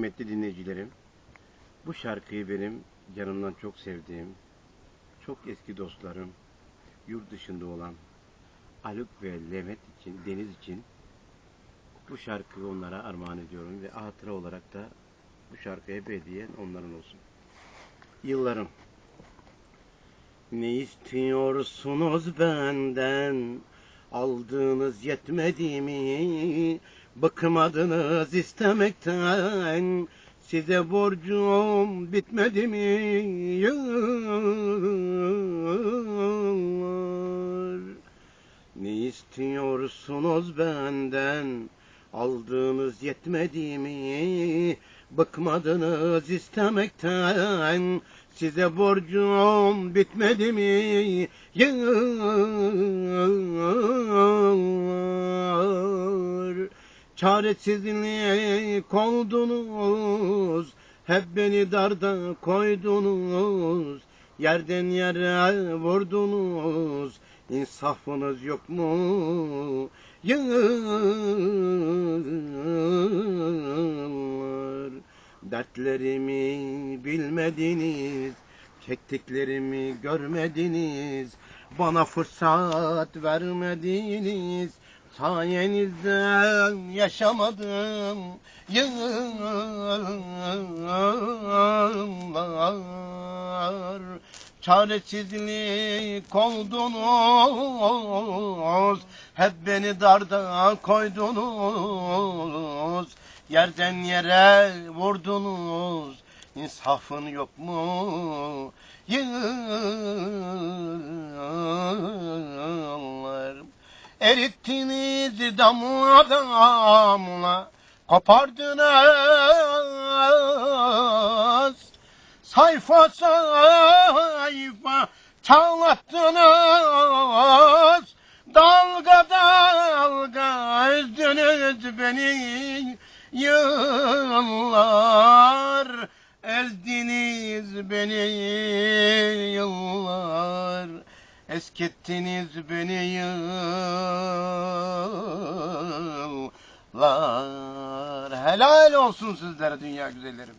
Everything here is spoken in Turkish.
Kıymetli dinleyicilerim, bu şarkıyı benim canımdan çok sevdiğim, çok eski dostlarım, yurt dışında olan Haluk ve Levent için, Deniz için bu şarkıyı onlara armağan ediyorum ve hatıra olarak da bu şarkıya hep onların olsun. Yıllarım. Ne istiyorsunuz benden? Aldığınız yetmedi mi? Bıkmadınız istemekten. Size borcum bitmedi mi? Yıllar. Ne istiyorsunuz benden? Aldığınız yetmedi mi? Bıkmadınız istemekten. Size borcum bitmedi mi? Yıllar. Çaresizlik oldunuz. Hep beni darda koydunuz. Yerden yere vurdunuz. İnsafınız yok mu? Yıllar. Dertlerimi bilmediniz. Çektiklerimi görmediniz. Bana fırsat vermediniz. Sayenizde yaşamadım yıllar. Çaresizlik oldunuz. Hep beni darda koydunuz. Yerden yere vurdunuz. İnsafın yok mu? Erittiniz damla damla. Kopardınız. Sayfa sayfa çağlattınız. Dalga dalga üzdünüz beni yıllar. Ezdiniz beni yıllar. Eskittiniz beni yıllar. Helal olsun sizlere dünya güzellerim.